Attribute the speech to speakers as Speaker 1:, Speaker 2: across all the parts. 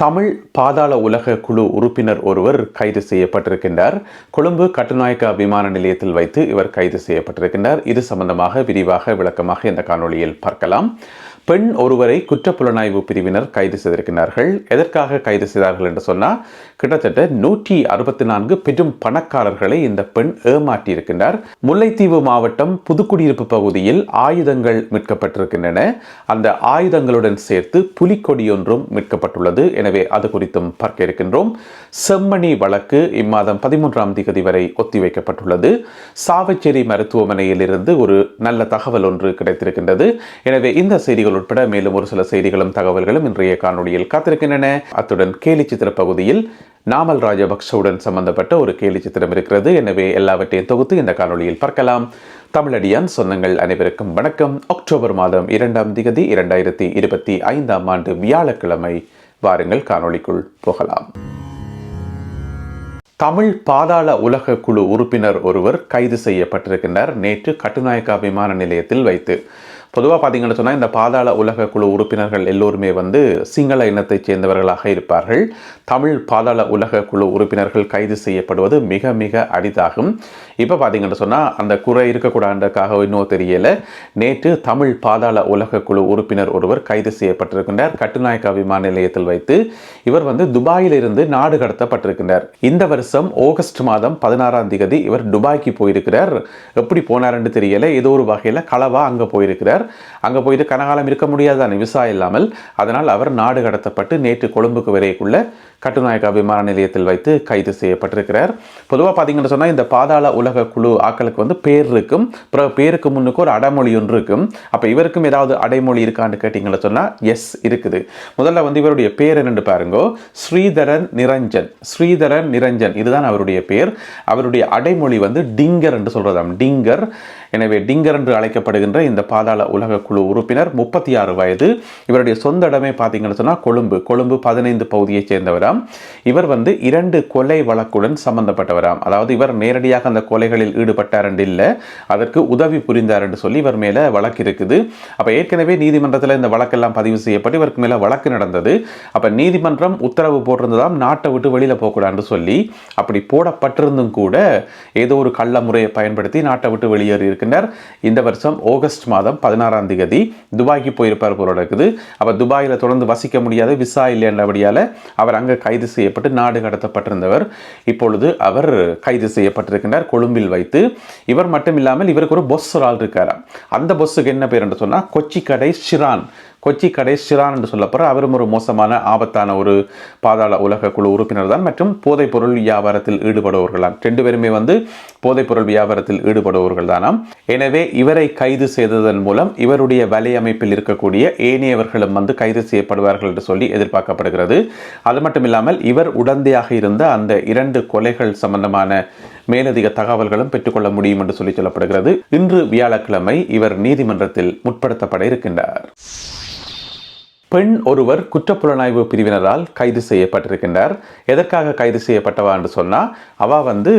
Speaker 1: தமிழ் பாதாள உலக குழு உறுப்பினர் ஒருவர் கைது செய்யப்பட்டிருக்கின்றார். கொழும்பு கட்டுநாயக்கா விமான நிலையத்தில் வைத்து இவர் கைது செய்யப்பட்டிருக்கின்றார். இது சம்பந்தமாக விரிவாக விளக்கமாக இந்த காணொளியில் பார்க்கலாம். பெண் ஒருவரை குற்றப்புலனாய்வு பிரிவினர் கைது செய்திருக்கிறார்கள். எதற்காக கைது செய்தார்கள் என்று சொன்னால் கிட்டத்தட்ட நூற்றி அறுபத்தி நான்கு பெரும் பணக்காரர்களை இந்த பெண் ஏமாற்றியிருக்கின்றார். முல்லைத்தீவு மாவட்டம் புதுக்குடியிருப்பு பகுதியில் ஆயுதங்கள் மீட்கப்பட்டிருக்கின்றன. அந்த ஆயுதங்களுடன் சேர்த்து புலிக்கொடி ஒன்றும் மீட்கப்பட்டுள்ளது. எனவே அது குறித்தும் பார்க்க இருக்கின்றோம். செம்மணி வழக்கு இம்மாதம் பதிமூன்றாம் தேதி வரை ஒத்திவைக்கப்பட்டுள்ளது. சாவச்சேரி மருத்துவமனையில் இருந்து ஒரு நல்ல தகவல் ஒன்று கிடைத்திருக்கின்றது. எனவே இந்த செய்திகளுடன் உட்பட மேலும் ஒரு சில செய்திகளும் தகவல்களும் இன்றைய காணொலியில் காத்திருக்கின்றன. அத்துடன் கேலி சித்திர பகுதியில் நாமல் ராஜபக்சவுடன் சம்பந்தப்பட்ட ஒரு கேலி சித்திரம் இருக்கிறது. எனவே எல்லாவற்றையும் தொகுத்து இந்த காணொலியில் பார்க்கலாம். தமிழடியான் சொந்தங்கள் அனைவருக்கும் வணக்கம். அக்டோபர் மாதம் இரண்டாம் திகதி இரண்டாயிரத்தி இருபத்தி ஐந்தாம் ஆண்டு வியாழக்கிழமை. வாருங்கள் காணொலிக்குள் போகலாம். தமிழ் பாதாள உலக குழு உறுப்பினர் ஒருவர் கைது செய்யப்பட்டிருக்கின்றார். நேற்று கட்டுநாயக்கா விமான நிலையத்தில் வைத்து பொதுவாக பார்த்தீங்கன்னு சொன்னால் இந்த பாதாள உலக குழு உறுப்பினர்கள் எல்லோருமே வந்து சிங்கள இனத்தைச் சேர்ந்தவர்களாக இருப்பார்கள். தமிழ் பாதாள உலக குழு உறுப்பினர்கள் கைது செய்யப்படுவது மிக மிக அரிதாகும். இப்போ பார்த்தீங்கன்னு சொன்னால் அந்த குறை இருக்கக்கூடாதுக்காக இன்னும் தெரியல. நேற்று தமிழ் பாதாள உலக குழு உறுப்பினர் ஒருவர் கைது செய்யப்பட்டிருக்கின்றார். கட்டுநாயக்கா விமான நிலையத்தில் வைத்து இவர் வந்து துபாயில் இருந்து நாடு கடத்தப்பட்டிருக்கின்றார். இந்த வருஷம் ஆகஸ்ட் மாதம் பதினாறாம் தேதி இவர் துபாய்க்கு போயிருக்கிறார். எப்படி போனார்னு தெரியல. ஏதோ ஒரு வகையில் களவா அங்கே போயிருக்கிறார். அங்கே போயிட்டு கனகாலம் இருக்க முடியாதான விசா இல்லாமல். அதனால் அவர் நாடு கடத்தப்பட்டு நேற்று கொழும்புக்கு வரைக்குள்ள கட்டுநாயக்கா விமான நிலையத்தில் வைத்து கைது செய்யப்பட்டிருக்கிறார். பொதுவாக பார்த்தீங்கன்னு சொன்னால் இந்த பாதாள உலக குழு ஆக்களுக்கு வந்து பேர் இருக்கும். பிறகு பேருக்கு முன்னுக்கு ஒரு அடைமொழி ஒன்று இருக்கும். அப்போ இவருக்கும் ஏதாவது அடைமொழி இருக்கான்னு கேட்டிங்கன்னு சொன்னால் எஸ் இருக்குது. முதல்ல வந்து இவருடைய பேர் என்னென்று பாருங்கோ. ஸ்ரீதரன் நிரஞ்சன். ஸ்ரீதரன் நிரஞ்சன். இதுதான் அவருடைய பேர். அவருடைய அடைமொழி வந்து டிங்கர் என்று சொல்கிறதாம் டிங்கர். எனவே டிங்கர் என்று அழைக்கப்படுகின்ற இந்த பாதாள உலக குழு உறுப்பினர் முப்பத்தி ஆறு வயது. இவருடைய சொந்த இடமே பார்த்தீங்கன்னு சொன்னால் கொழும்பு. கொழும்பு பதினைந்து பகுதியைச் சேர்ந்தவராம். இவர் வந்து இரண்டு கொலை வழக்குடன் சம்பந்தப்பட்டவராம். அதாவது இவர் நேரடியாக அந்த கொலைகளில் ஈடுபட்டார் என்று இல்லை. அதற்கு உதவி புரிந்தார் என்று சொல்லி இவர் மேலே வழக்கு இருக்குது. அப்போ ஏற்கனவே நீதிமன்றத்தில் இந்த வழக்கெல்லாம் பதிவு செய்யப்பட்டு இவருக்கு மேலே வழக்கு நடந்தது. அப்போ நீதிமன்றம் உத்தரவு போட்டிருந்ததாம் நாட்டை விட்டு வெளியில் போகக்கூடாதுன்னு சொல்லி அப்படி போடப்பட்டிருந்தும் கூட ஏதோ ஒரு கள்ள முறையை பயன்படுத்தி நாட்டை விட்டு வெளியேறி இருக்கின்றார். இந்த வருஷம் ஆகஸ்ட் மாதம் பதினாறாம் தேதி துபாய்க்கு போயிருப்பார் போல இருக்குது அவர் துபாயில் தொடர்ந்து வசிக்க முடியாது விசா இல்லைன்றபடியால் அவர் அங்கே கைது செய்யப்பட்டு நாடு கடத்தப்பட்டிருந்தவர். இப்பொழுது அவர் கைது செய்யப்பட்டிருக்கின்றார் கொழும்பில் வைத்து. இவர் மட்டும் இல்லாமல் இவருக்கு ஒரு பொஸ் ஆள் இருக்காராம். அந்த பொஸ்ஸுக்கு என்ன பேர் என்று சொன்னால் கொச்சிக்கடை ஷிரான். கொச்சி கடை ஷிரான் என்று சொல்லப்படுற அவரும் ஒரு மோசமான ஆபத்தான ஒரு பாதாள உலக குழு உறுப்பினர் தான் மற்றும் போதைப்பொருள் வியாபாரத்தில் ஈடுபடுபவர்களாம் ரெண்டு பேருமே வந்து போதைப்பொருள் வியாபாரத்தில் ஈடுபடுபவர்கள் தானாம் எனவே இவரை கைது செய்ததன் மூலம் இவருடைய வலையமைப்பில் இருக்கக்கூடிய ஏனையவர்களும் வந்து கைது செய்யப்படுவார்கள் என்று சொல்லி எதிர்பார்க்கப்படுகிறது. அது மட்டும் இல்லாமல் இவர் உடந்தையாக இருந்த அந்த இரண்டு கொலைகள் சம்பந்தமான மேலதிக தகவல்களும் பெற்றுக்கொள்ள முடியும் என்று சொல்லி சொல்லப்படுகிறது. இன்று வியாழக்கிழமை இவர் நீதிமன்றத்தில் முற்படுத்தப்பட இருக்கின்றார். பெண் ஒருவர் குற்றப்புலனாய்வு பிரிவினரால் கைது செய்யப்பட்டிருக்கின்றார். எதற்காக கைது செய்யப்பட்டவா என்று சொன்னால் அவ வந்து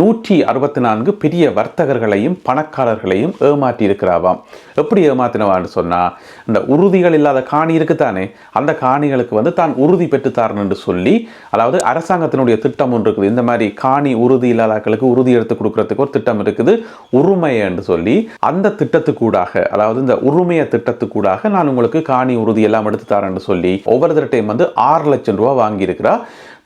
Speaker 1: நூற்றி அறுபத்தி நான்கு பெரிய வர்த்தகர்களையும் பணக்காரர்களையும் ஏமாற்றி இருக்கிறாவாம் எப்படி ஏமாத்தினவான்னு சொன்னால் இந்த உறுதிகள் இல்லாத காணி இருக்குதானே அந்த காணிகளுக்கு வந்து தான் உறுதி பெற்றுத்தாரன் என்று சொல்லி அதாவது அரசாங்கத்தினுடைய திட்டம் ஒன்று இருக்குது. இந்த மாதிரி காணி உறுதி இல்லாதாக்களுக்கு உறுதி எடுத்து கொடுக்கறதுக்கு ஒரு திட்டம் இருக்குது. உரிமை என்று சொல்லி அந்த திட்டத்துக்கூடாக அதாவது இந்த உரிமைய திட்டத்துக்கூடாக நான் உங்களுக்கு காணி உறுதி எல்லாம் எடுத்து தரேன்னு சொல்லி ஒவ்வொரு டைம் வந்து ஆறு லட்சம் ரூபா வாங்கியிருக்கிறா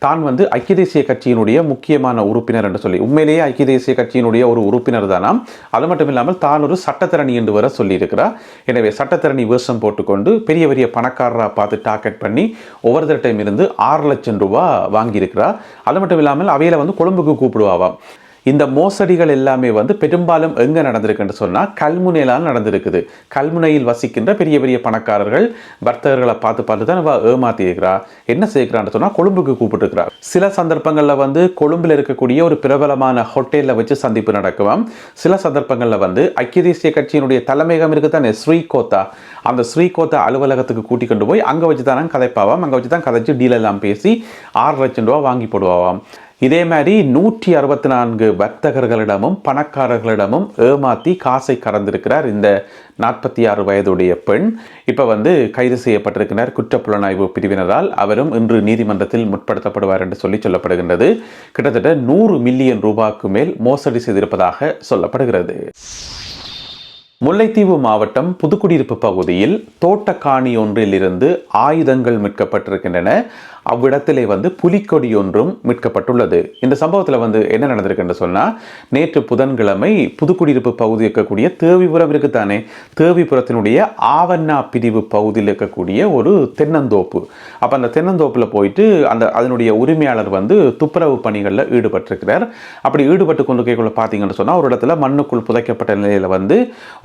Speaker 1: தான் வந்து ஐக்கிய தேசிய கட்சியினுடைய முக்கியமான உறுப்பினர் என்று சொல்லி உண்மையிலேயே ஐக்கிய தேசிய கட்சியினுடைய ஒரு உறுப்பினர் தானாம் அது மட்டும் இல்லாமல் தான் ஒரு சட்டத்திரணி என்று வர சொல்லியிருக்கிறார். எனவே சட்டத்திரணி வேஷம் போட்டுக்கொண்டு பெரிய பெரிய பணக்காரராக பார்த்து டார்கெட் பண்ணி ஒவ்வொரு டைம் இருந்து ஆறு லட்சம் ரூபா வாங்கியிருக்கிறார். அது மட்டும் இல்லாமல் அவையில் வந்து கொழும்புக்கு கூப்பிடுவாவாம் இந்த மோசடிகள் எல்லாமே வந்து பெரும்பாலும் எங்கே நடந்திருக்குன்னு சொன்னால் கல்முனையிலாம் நடந்திருக்குது. கல்முனையில் வசிக்கின்ற பெரிய பெரிய பணக்காரர்கள் வர்த்தகர்களை பார்த்து பார்த்து தான் அவள் ஏமாத்தி இருக்கிறா என்ன செய்கிறான்னு சொன்னால் கொழும்புக்கு கூப்பிட்டுருக்கிறார். சில சந்தர்ப்பங்களில் வந்து கொழும்பில் இருக்கக்கூடிய ஒரு பிரபலமான ஹோட்டலில் வச்சு சந்திப்பு நடக்குவாம் சில சந்தர்ப்பங்களில் வந்து ஐக்கிய தேசிய கட்சியினுடைய தலைமையகம் இருக்குதானே ஸ்ரீகோத்தா. அந்த ஸ்ரீகோத்தா அலுவலகத்துக்கு கூட்டி கொண்டு போய் அங்கே வச்சு தானே கதைப்பாவாம். அங்கே வச்சு தான் கதைச்சு டீல் எல்லாம் பேசி ஆறு லட்சம் ரூபா வாங்கி போடுவாவாம். இதே மாதிரி நூற்றி அறுபத்தி நான்கு வர்த்தகர்களிடமும் பணக்காரர்களிடமும் ஏமாத்தி காசை கறந்திருக்கிறார் இந்த நாற்பத்தி ஆறு வயதுடைய பெண். இப்போ வந்து கைது செய்யப்பட்டிருக்கிறார். குற்றப்புலனாய்வு பிரிவினரால் அவரும் இன்று நீதிமன்றத்தில் முற்படுத்தப்படுவார் என்று சொல்லி சொல்லப்படுகின்றது. கிட்டத்தட்ட நூறு மில்லியன் ரூபாய்க்கு மேல் மோசடி செய்திருப்பதாக சொல்லப்படுகிறது. முல்லைத்தீவு மாவட்டம் புதுக்குடியிருப்பு பகுதியில் தோட்டக்காணி ஒன்றில் இருந்து ஆயுதங்கள் மீட்கப்பட்டிருக்கின்றன. அவ்விடத்திலே வந்து புலிக்கொடி ஒன்றும் மீட்கப்பட்டுள்ளது. இந்த சம்பவத்தில் வந்து என்ன நடந்திருக்குன்னு சொன்னால் நேற்று புதன்கிழமை புதுக்குடியிருப்பு பகுதி இருக்கக்கூடிய தேவிபுரம் இருக்குத்தானே தேவிபுரத்தினுடைய ஆவண்ணா பிரிவு பகுதியில் இருக்கக்கூடிய ஒரு தென்னந்தோப்பு. அப்போ அந்த தென்னந்தோப்பில் போயிட்டு அந்த அதனுடைய உரிமையாளர் வந்து துப்புரவு பணிகளில் ஈடுபட்டிருக்கிறார். அப்படி ஈடுபட்டு கொண்டு கேட்குள்ள பார்த்தீங்கன்னு சொன்னால் ஒரு இடத்துல மண்ணுக்குள் புதைக்கப்பட்ட நிலையில் வந்து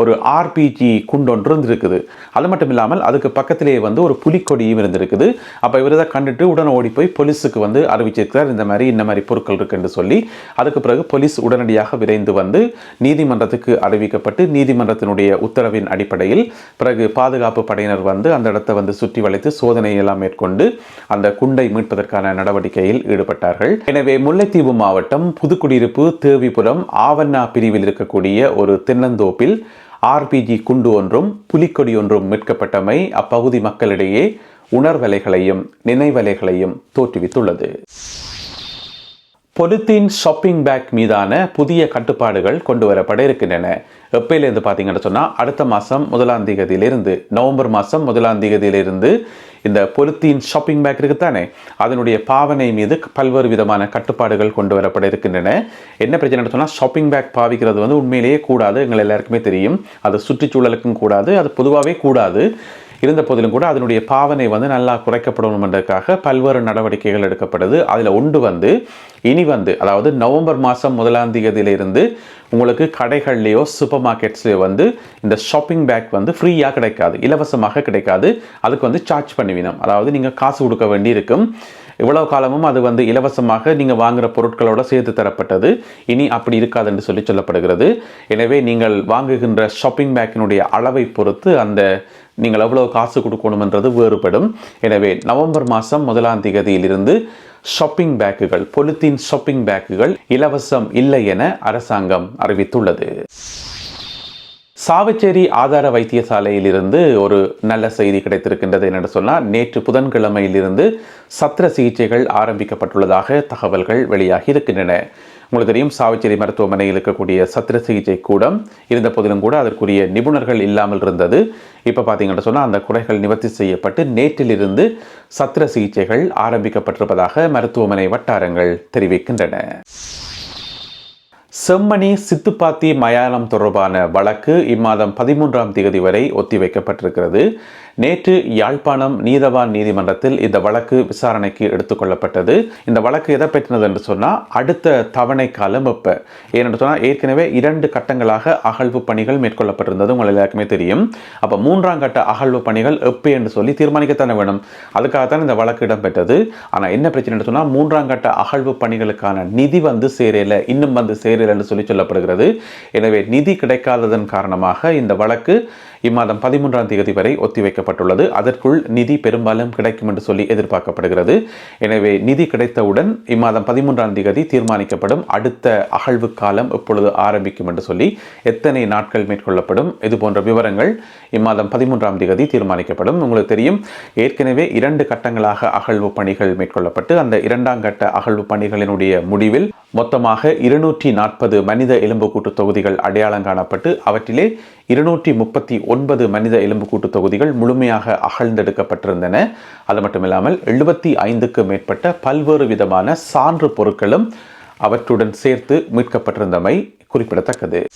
Speaker 1: ஒரு ஆர்பிஜி குண்டொன்று இருந்திருக்குது. அது மட்டும் இல்லாமல் அதுக்கு பக்கத்திலேயே வந்து ஒரு புலிக்கொடியும் இருந்திருக்குது. அப்போ இவர் கண்டுட்டு உடனே ஓடி போய் போலீஸுக்கு வந்து அறிவிச்சிருக்கிறார். இந்த மாதிரி இந்த மாதிரி பொருட்கள் இருக்குன்னு சொல்லி அதுக்கு பிறகு போலீஸ் உடனடியாக விரைந்து வந்து நீதிமன்றத்துக்கு அறிவிக்கப்பட்டு நீதிமன்றத்தினுடைய உத்தரவின் அடிப்படையில் பிறகு பாதுகாப்பு படையினர் வந்து அந்த இடத்தை வந்து சுற்றி வளைத்து சோதனை எல்லாம் மேற்கொண்டு அந்த குண்டை மீட்பதற்கான நடவடிக்கையில் ஈடுபட்டார்கள். எனவே முல்லைத்தீவு மாவட்டம் புதுக்குடியிருப்பு தேவிபுரம் ஆவண்ணா பிரிவில் இருக்கக்கூடிய ஒரு தென்னந்தோப்பில் ஆர்பிஜி குண்டு ஒன்றும் புலிக்கொடி ஒன்றும் மீட்கப்பட்டமை அப்பகுதி மக்களிடையே உணர்வலைகளையும் நினைவலைகளையும் தோற்றுவித்துள்ளது. பொலித்தீன் ஷாப்பிங் பேக் மீதான புதிய கட்டுப்பாடுகள் கொண்டு வரப்பட இருக்கின்றன. எப்பயிலேருந்து பார்த்தீங்கன்னு சொன்னால் அடுத்த மாதம் முதலாம் தேதியிலிருந்து நவம்பர் மாதம் முதலாம் தேதியிலிருந்து இந்த பொலித்தீன் ஷாப்பிங் பேக் இருக்குத்தானே அதனுடைய பாவனை மீது பல்வேறு விதமான கட்டுப்பாடுகள் கொண்டு வரப்பட இருக்கின்றன. என்ன பிரச்சனை சொன்னால் ஷாப்பிங் பேக் பாவிக்கிறது வந்து உண்மையிலேயே கூடாது எங்கள் எல்லாருக்குமே தெரியும். அது சுற்றுச்சூழலுக்கும் கூடாது அது பொதுவாகவே கூடாது. இருந்த போதிலும் கூட அதனுடைய பாவனை வந்து நல்லா குறைக்கப்படணும் என்றதுக்காக பல்வேறு நடவடிக்கைகள் எடுக்கப்படுது அதில் ஒன்று வந்து இனி வந்து அதாவது நவம்பர் மாதம் முதலாம் தேதியிலிருந்து உங்களுக்கு கடைகள்லேயோ சூப்பர் மார்க்கெட்ஸ்லேயோ வந்து இந்த ஷாப்பிங் பேக் வந்து ஃப்ரீயாக கிடைக்காது இலவசமாக கிடைக்காது. அதுக்கு வந்து சார்ஜ் பண்ணிவினோம் அதாவது நீங்கள் காசு கொடுக்க வேண்டி இருக்கும் இவ்வளோ காலமும் அது வந்து இலவசமாக நீங்கள் வாங்குகிற பொருட்களோட சேர்த்து தரப்பட்டது. இனி அப்படி இருக்காது என்று சொல்லி சொல்லப்படுகிறது. எனவே நீங்கள் வாங்குகின்ற ஷாப்பிங் பேக்கினுடைய அளவை பொறுத்து அந்த நீங்கள் எவ்வளவு காசு கொடுக்கணுமென்றது வேறுபடும். எனவே நவம்பர் மாதம் முதலாம் தேதியிலிருந்து ஷாப்பிங் பேக்குகள் பொலித்தீன் ஷாப்பிங் பேக்குகள் இலவசம் இல்லை என அரசாங்கம் அறிவித்துள்ளது. சாவச்சேரி ஆதார வைத்தியசாலையிலிருந்து ஒரு நல்ல செய்தி கிடைத்திருக்கின்றது என்னென்னு சொன்னால் நேற்று புதன்கிழமையிலிருந்து சத்திர சிகிச்சைகள் ஆரம்பிக்கப்பட்டுள்ளதாக தகவல்கள் வெளியாகி இருக்கின்றன. உங்களுக்கு தெரியும் சாவிச்சேரி மருத்துவமனையில் இருக்கக்கூடிய சத்திர சிகிச்சை கூடம் இருந்த போதிலும் கூட அதற்குரிய நிபுணர்கள் இல்லாமல் இருந்தது. இப்போ பார்த்தீங்கன்னு சொன்னால் அந்த குறைகள் நிவர்த்தி செய்யப்பட்டு நேற்றிலிருந்து சத்திர சிகிச்சைகள் ஆரம்பிக்கப்பட்டிருப்பதாக மருத்துவமனை வட்டாரங்கள் தெரிவிக்கின்றன. செம்மணி சித்துப்பாத்தி மயானம் தொடர்பான வழக்கு இம்மாதம் பதிமூன்றாம் தேதி வரை ஒத்திவைக்கப்பட்டிருக்கிறது. நேற்று யாழ்ப்பாணம் நீதவான் நீதிமன்றத்தில் இந்த வழக்கு விசாரணைக்கு எடுத்துக்கொள்ளப்பட்டது இந்த வழக்கு எதை பற்றினது என்று சொன்னால் அடுத்த தவணை காலம் இப்போ ஏனென்று சொன்னால் ஏற்கனவே இரண்டு கட்டங்களாக அகழ்வு பணிகள் மேற்கொள்ளப்பட்டிருந்தது. உங்கள் எல்லாருக்குமே தெரியும். அப்போ மூன்றாம் கட்ட அகழ்வு பணிகள் எப்போ என்று சொல்லி தீர்மானிக்கத்தானே வேணும். அதுக்காகத்தான் இந்த வழக்கு இடம்பெற்றது. ஆனால் என்ன பிரச்சனை சொன்னால் மூன்றாம் கட்ட அகழ்வு பணிகளுக்கான நிதி வந்து சேரலை இன்னும் வந்து சேரலை என்று சொல்லி சொல்லப்படுகிறது. எனவே நிதி கிடைக்காததன் காரணமாக இந்த வழக்கு இம்மாதம் பதிமூன்றாம் தேதி வரை அறிவிக்கப்பட்டுள்ளது அதற்குள் நிதி பெரும்பாலும் கிடைக்கும் என்று சொல்லி எதிர்பார்க்கப்படுகிறது. எனவே நிதி கிடைத்தவுடன் இம்மாதம் பதிமூன்றாம் தேதி தீர்மானிக்கப்படும். அடுத்த அகழ்வு காலம் எப்பொழுது ஆரம்பிக்கும் என்று சொல்லி எத்தனை நாட்கள் மேற்கொள்ளப்படும்? இது போன்ற விவரங்கள் இம்மாதம் பதிமூன்றாம் தேதி தீர்மானிக்கப்படும். உங்களுக்கு தெரியும் ஏற்கனவே இரண்டு கட்டங்களாக அகழ்வு பணிகள் மேற்கொள்ளப்பட்டு அந்த இரண்டாம் கட்ட அகழ்வு பணிகளினுடைய முடிவில் மொத்தமாக இருநூற்றி நாற்பது மனித எலும்புக்கூட்டு தொகுதிகள் அடையாளம் காணப்பட்டு அவற்றிலே இருநூற்றி முப்பத்தி ஒன்பது மனித எலும்புக்கூட்டு தொகுதிகள் முழு முழுமையாக அகழ்ந்தெடுக்கப்பட்டிருந்தன. அது மட்டுமில்லாமல் எழுபத்தி ஐந்துக்கு மேற்பட்ட பல்வேறு விதமான சான்று பொருட்களும் அவற்றுடன் சேர்த்து மீட்கப்பட்டிருந்தமை குறிப்பிடத்தக்கது.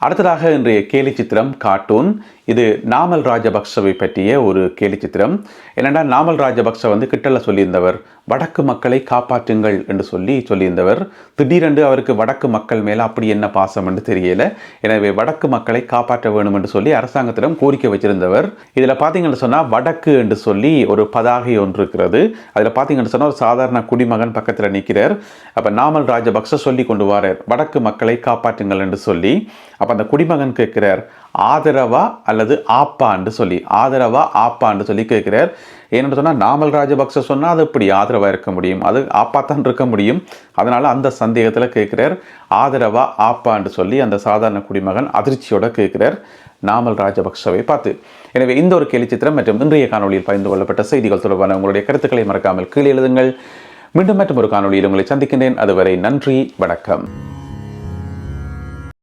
Speaker 1: அடுத்ததாக இன்றைய கேலி சித்திரம் கார்ட்டூன். இது நாமல் ராஜபக்சவை பற்றிய ஒரு கேலி சித்திரம் என்னென்னா நாமல் ராஜபக்ச வந்து கிட்டல சொல்லியிருந்தவர் வடக்கு மக்களை காப்பாற்றுங்கள் என்று சொல்லி சொல்லியிருந்தவர். திடீரென்று அவருக்கு வடக்கு மக்கள் மேலே அப்படி என்ன பாசம் என்று தெரியல. எனவே வடக்கு மக்களை காப்பாற்ற வேணும் என்று சொல்லி அரசாங்கத்திடம் கோரிக்கை வச்சிருந்தவர். இதில் பார்த்தீங்கன்னு சொன்னால் வடக்கு என்று சொல்லி ஒரு பதாகை ஒன்று இருக்கிறது. அதில் பார்த்தீங்கன்னு சொன்னால் ஒரு சாதாரண குடிமகன் பக்கத்தில் நிற்கிறார் அப்போ நாமல் ராஜபக்ச சொல்லி கொண்டு வரார் வடக்கு மக்களை காப்பாற்றுங்கள் என்று சொல்லி. அப்போ அந்த குடிமகன் கேட்கிறார் ஆதரவா அல்லது ஆப்பான்னு சொல்லி ஆதரவா ஆப்பான்னு சொல்லி கேட்கிறார். ஏன்னு சொன்னால் நாமல் ராஜபக்ச சொன்னால் அது இப்படி ஆதரவாக இருக்க முடியும்? அது ஆப்பாத்தான் இருக்க முடியும். அதனால் அந்த சந்தேகத்தில் கேட்கிறார். ஆதரவா ஆப்பான்னு சொல்லி அந்த சாதாரண குடிமகன் அதிர்ச்சியோட கேட்கிறார் நாமல் ராஜபக்சவை பார்த்து. எனவே இந்த ஒரு கேலி சித்திரம் மற்றும் இன்றைய காணொலியில் பகிர்ந்து கொள்ளப்பட்ட செய்திகள் தொடர்பான உங்களுடைய கருத்துக்களை மறக்காமல் கீழே எழுதுங்கள். மீண்டும் மற்றும் ஒரு காணொலியில் உங்களை சந்திக்கின்றேன். அதுவரை நன்றி வணக்கம்.